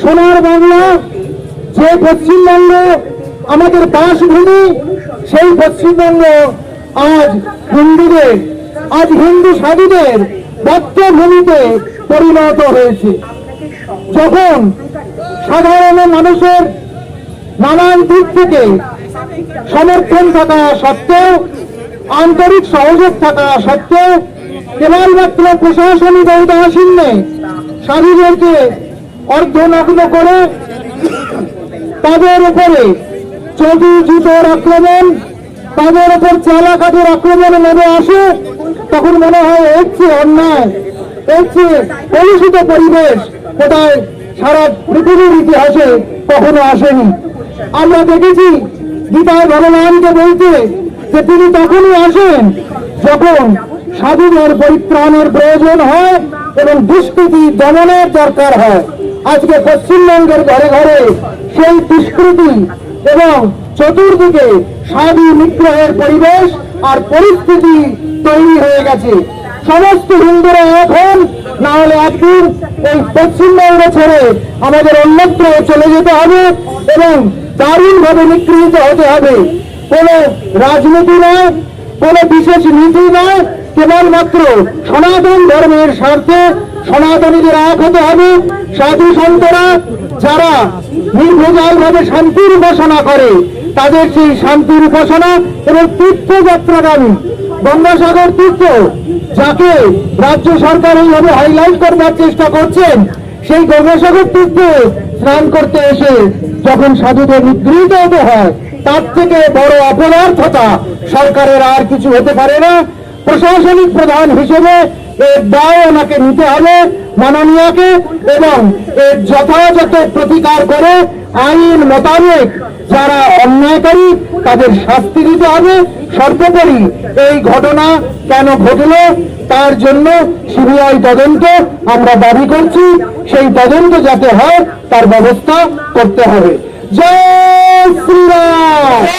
সোনার বাংলা, যে পশ্চিমবঙ্গ আমাদের বাসভূমি, সেই পশ্চিমবঙ্গ আজ হিন্দুদের, আজ হিন্দু সাধুদের বদ্ধভূমিতে পরিণত হয়েছে। যখন সাধারণ মানুষের নানান দিক থেকে সমর্থন থাকা সত্ত্বেও, আন্তরিক সহযোগ থাকা সত্ত্বেও, কেবলমাত্র প্রশাসনিক ঔদাসীন্যে সাধুদেরকে অর্ধনগ্ন করে তাদের উপরে চটি জুতোর আক্রমণ, তাদের উপর চালা কাঠের আক্রমণ নেমে আসে। তখন মনে হয় এর অন্যায়, এর কলুষিত পরিবেশ কোথায় সারা পৃথিবীর ইতিহাসে কখনো আসেনি। আমরা দেখেছি গীতায় ভগবানকে বলতে যে তিনি তখনই আসেন যখন সাধুদের পরিত্রাণের প্রয়োজন হয় এবং দুষ্কৃতি দমনের দরকার হয়। আজকে পশ্চিমবঙ্গের ঘরে ঘরে সেই দুষ্কৃতি এবং চতুর্দিকে সাধু নিগ্রহের পরিবেশ আর পরিস্থিতি তৈরি হয়ে গেছে। সমস্ত হিন্দুরা এখন না হলে একদিন এই পশ্চিমবঙ্গ ছেড়ে আমাদের অন্যত্র চলে যেতে হবে এবং দারুণভাবে নিগৃহীত হতে হবে। কোনো রাজনীতি নয়, কোনো বিশেষ নীতি নয় কেবলমাত্র সনাতন ধর্মের স্বার্থে সনাতনীদের এক হতে হবে। সাধু সন্তরা যারা নির্ভেজাল ভাবে শান্তির উপাসনা করে, তাদের সেই শান্তির উপাসনা এবং তীর্থযাত্রাগামী গঙ্গাসাগর তীর্থ, যাকে রাজ্য সরকার এইভাবে হাইলাইট করবার চেষ্টা করছেন, সেই গঙ্গাসাগর তীর্থে স্নান করতে এসে যখন সাধুদের নিগৃহীত হতে হয়, তার থেকে বড় অপদার্থতা সরকারের আর কিছু হতে পারে না। প্রশাসনিক প্রধান হিসেবে এর দায় ওনাকে নিতে হবে, মাননীয়কে, এবং এর যথাযথ প্রতিকার করে আইন মোতাবেক যারা অন্যায়কারী তাদের শাস্তি দিতে হবে। সর্বোপরি এই ঘটনা কেন ঘটলো, তার জন্য সিবিআই তদন্ত আমরা দাবি করছি। সেই তদন্ত যাতে হয়, তার ব্যবস্থা করতে হবে। জয় শ্রীরাম!